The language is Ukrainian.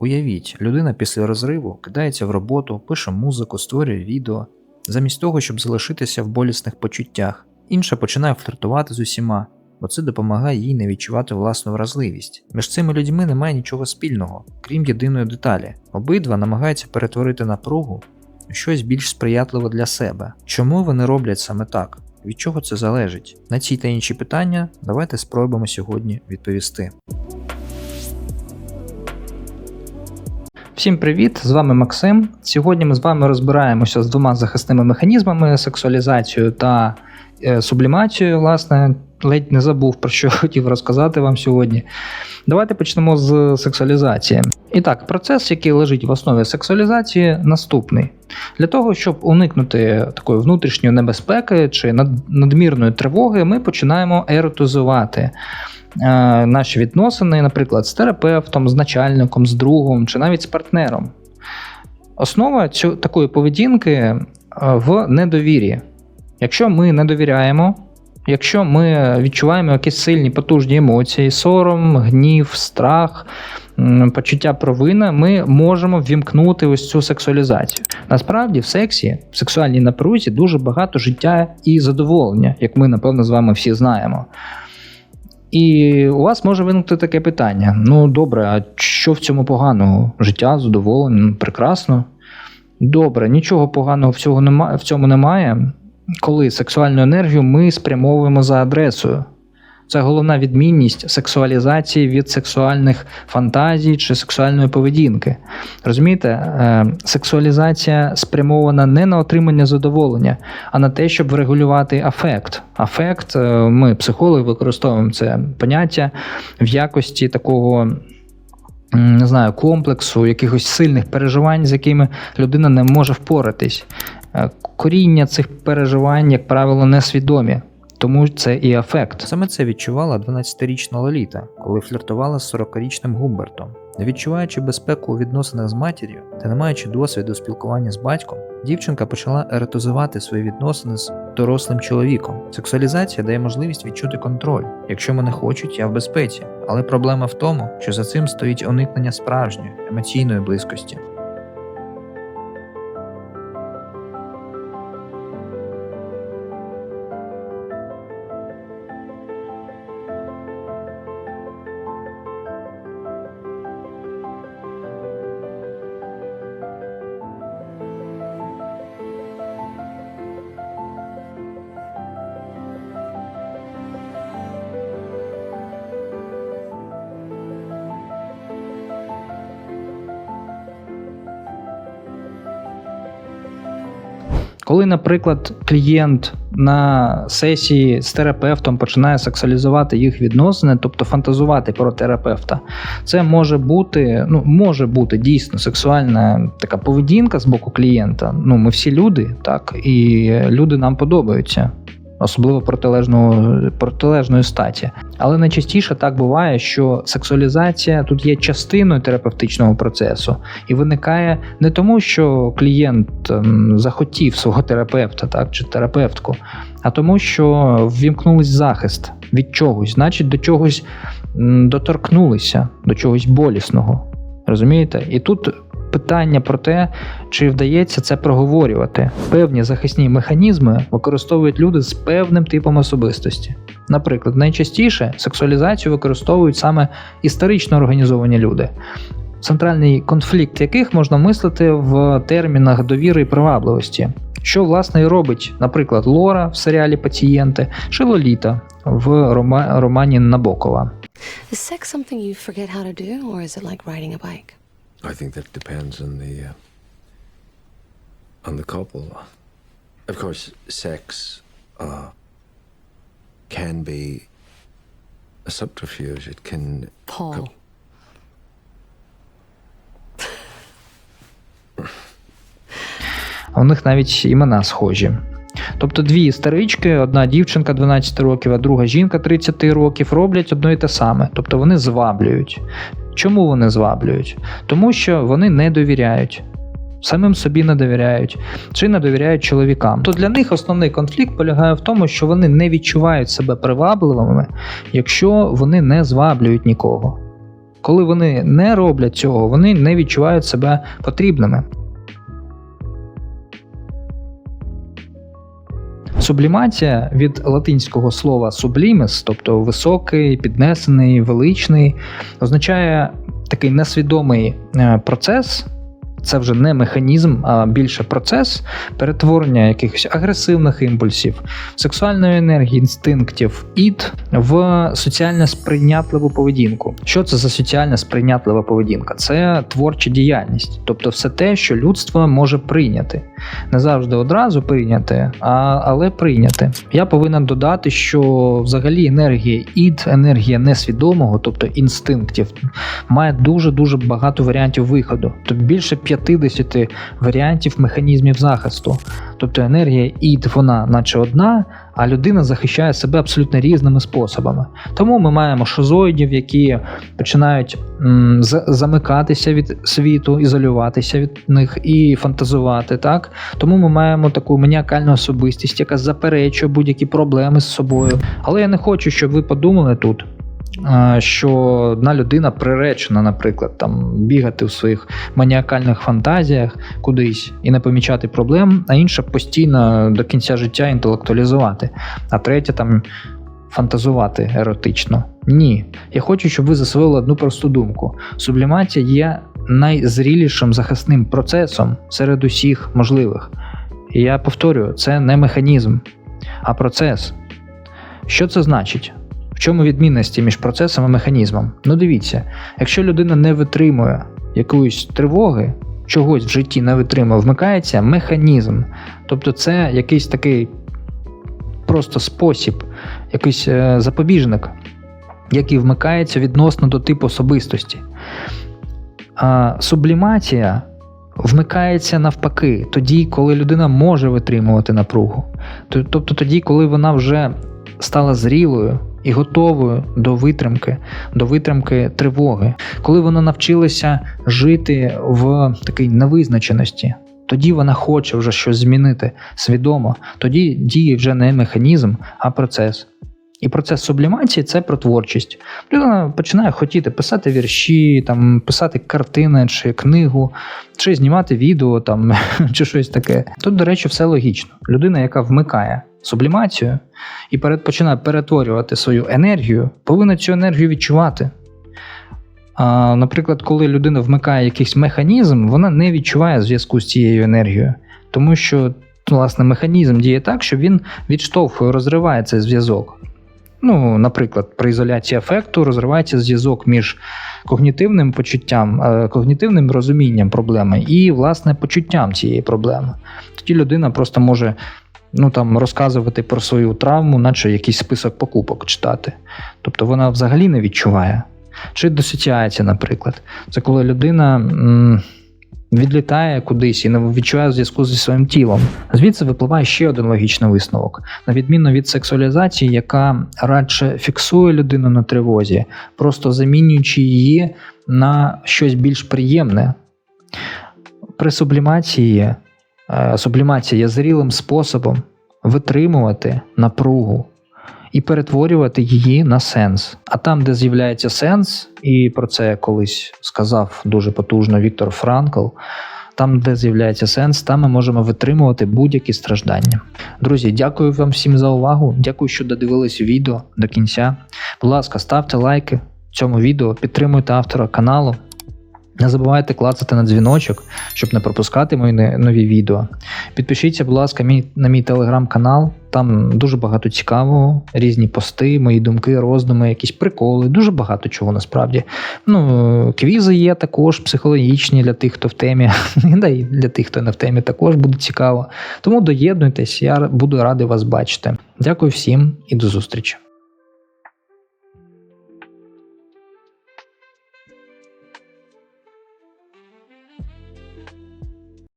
Уявіть, людина після розриву кидається в роботу, пише музику, створює відео, замість того, щоб залишитися в болісних почуттях. Інша починає фліртувати з усіма, бо це допомагає їй не відчувати власну вразливість. Між цими людьми немає нічого спільного, крім єдиної деталі. Обидва намагаються перетворити напругу у щось більш сприятливе для себе. Чому вони роблять саме так? Від чого це залежить? На ці та інші питання давайте спробуємо сьогодні відповісти. Всім привіт! З вами Максим. Сьогодні ми з вами розбираємося з двома захисними механізмами: сексуалізацією та е, сублімацією. Власне, ледь не забув про що хотів розказати вам сьогодні. Давайте почнемо з сексуалізації. І так, процес, який лежить в основі сексуалізації, наступний. Для того, щоб уникнути такої внутрішньої небезпеки чи надмірної тривоги, ми починаємо еротизувати наші відносини, наприклад, з терапевтом, з начальником, з другом чи навіть з партнером. Основа цю, такої поведінки е, в недовірі. Якщо ми не довіряємо, якщо ми відчуваємо якісь сильні потужні емоції, сором, гнів, страх, почуття провини, ми можемо ввімкнути ось цю сексуалізацію. Насправді, в сексі, в сексуальній напрузі дуже багато життя і задоволення, як ми, напевно, з вами всі знаємо. І у вас може виникнути таке питання: ну добре, а що в цьому поганого? Життя, задоволення, ну, прекрасно. Добре, нічого поганого в цьому немає, коли сексуальну енергію ми спрямовуємо за адресою. Це головна відмінність сексуалізації від сексуальних фантазій чи сексуальної поведінки. Розумієте, Е, сексуалізація спрямована не на отримання задоволення, а на те, щоб врегулювати афект. Афект, е, ми, психологи, використовуємо це поняття в якості такого. Не знаю, комплексу, якихось сильних переживань, з якими людина не може впоратись. Е, Коріння цих переживань, як правило, несвідомі, тому це і афект. Саме це відчувала 12-річна Лоліта, коли фліртувала з 40-річним Гумбертом. Не відчуваючи безпеку у відносинах з матір'ю та не маючи досвіду спілкування з батьком, дівчинка почала еротизувати свої відносини з дорослим чоловіком. Сексуалізація дає можливість відчути контроль. Якщо мене хочуть, я в безпеці. Але проблема в тому, що за цим стоїть уникнення справжньої емоційної близькості. Коли, наприклад, клієнт на сесії з терапевтом починає сексуалізувати їх відносини, тобто фантазувати про терапевта, це може бути, ну може бути дійсно сексуальна така поведінка з боку клієнта. Ну, ми всі люди, так, і люди нам подобаються. Особливо протилежного, протилежної статі. Але найчастіше так буває, що сексуалізація тут є частиною терапевтичного процесу і виникає не тому, що клієнт ем, захотів свого терапевта, так чи терапевтку, а тому, що ввімкнулись захист від чогось, значить, до чогось доторкнулися, до чогось болісного. Розумієте? І тут питання про те, чи вдається це проговорювати. Певні захисні механізми використовують люди з певним типом особистості. Наприклад, найчастіше сексуалізацію використовують саме історично організовані люди, центральний конфлікт яких можна мислити в термінах довіри і привабливості. Що власне і робить, наприклад, Лора в серіалі Пацієнти чи Лоліта в рома- романі Набокова. Is sex something you forget how to do, or is it like riding a bike? I think that depends on the uh, on the couple. Of course, sex uh, can be a subterfuge. It can Paul. А у них навіть імена схожі. Тобто дві історички, одна дівчинка 12 років, а друга жінка 30 років, роблять одно і те саме. Тобто вони зваблюють. Чому вони зваблюють? Тому що вони не довіряють. Самим собі не довіряють чи не довіряють чоловікам. То для них основний конфлікт полягає в тому, що вони не відчувають себе привабливими, якщо вони не зваблюють нікого. Коли вони не роблять цього, вони не відчувають себе потрібними. Сублімація від латинського слова sublimis, тобто високий, піднесений, величний, означає такий несвідомий е, процес. Це вже не механізм, а більше процес перетворення якихось агресивних імпульсів, сексуальної енергії, інстинктів, ід в соціально сприйнятливу поведінку. Що це за соціально сприйнятлива поведінка? Це творча діяльність, тобто все те, що людство може прийняти. Не завжди одразу прийняти, а, але прийняти. Я повинен додати, що взагалі енергія ід, енергія несвідомого, тобто інстинктів, має дуже дуже багато варіантів виходу. Тобто більше 50 варіантів механізмів захисту. Тобто енергія ід, вона наче одна, а людина захищає себе абсолютно різними способами. Тому ми маємо шизоїдів, які починають м, замикатися від світу, ізолюватися від них і фантазувати. Так тому ми маємо таку маніакальну особистість, яка заперечує будь-які проблеми з собою. Але я не хочу, щоб ви подумали тут. Що одна людина приречена, наприклад, там бігати в своїх маніакальних фантазіях кудись і не помічати проблем, а інша постійно до кінця життя інтелектуалізувати, а третя там фантазувати еротично. Ні. Я хочу, щоб ви засвоїли одну просту думку: сублімація є найзрілішим захисним процесом серед усіх можливих. І я повторюю, це не механізм, а процес. Що це значить? В чому відмінності між процесом і механізмом? Ну дивіться, якщо людина не витримує якоїсь тривоги, чогось в житті не витримує, вмикається механізм. Тобто це якийсь такий просто спосіб, якийсь е, запобіжник, який вмикається відносно до типу особистості. А сублімація вмикається навпаки, тоді, коли людина може витримувати напругу. Тобто тоді, коли вона вже стала зрілою і готовою до витримки, до витримки тривоги, коли вона навчилася жити в такій невизначеності. Тоді вона хоче вже щось змінити свідомо. Тоді діє вже не механізм, а процес. І процес сублімації це про творчість. Людина починає хотіти писати вірші, там, писати картини чи книгу, чи знімати відео, там, чи щось таке. Тут, до речі, все логічно. Людина, яка вмикає сублімацію і перед, починає перетворювати свою енергію, повинна цю енергію відчувати. А, наприклад, коли людина вмикає якийсь механізм, вона не відчуває зв'язку з цією енергією, тому що власне механізм діє так, що він відштовхує, розриває цей зв'язок. Ну, наприклад, при ізоляції ефекту розривається зв'язок між когнітивним почуттям, е, когнітивним розумінням проблеми і, власне, почуттям цієї проблеми. Тоді людина просто може ну, там, розказувати про свою травму, наче якийсь список покупок читати. Тобто вона взагалі не відчуває. Чи дисоціація, наприклад. Це коли людина м, відлітає кудись і не відчуває зв'язку зі своїм тілом. Звідси випливає ще один логічний висновок. На відміну від сексуалізації, яка радше фіксує людину на тривозі, просто замінюючи її на щось більш приємне. При сублімації сублімація є зрілим способом витримувати напругу і перетворювати її на сенс. А там, де з'являється сенс, і про це колись сказав дуже потужно Віктор Франкл. Там, де з'являється сенс, там ми можемо витримувати будь-які страждання. Друзі, дякую вам всім за увагу. Дякую, що додивились відео до кінця. Будь ласка, ставте лайки цьому відео, підтримуйте автора каналу. Не забувайте клацати на дзвіночок, щоб не пропускати мої нові відео. Підпишіться, будь ласка, на мій телеграм-канал. Там дуже багато цікавого, різні пости, мої думки, роздуми, якісь приколи, дуже багато чого насправді. Ну, квізи є також психологічні для тих, хто в темі, да і для тих, хто не в темі, також буде цікаво. Тому доєднуйтесь, я буду радий вас бачити. Дякую всім і до зустрічі.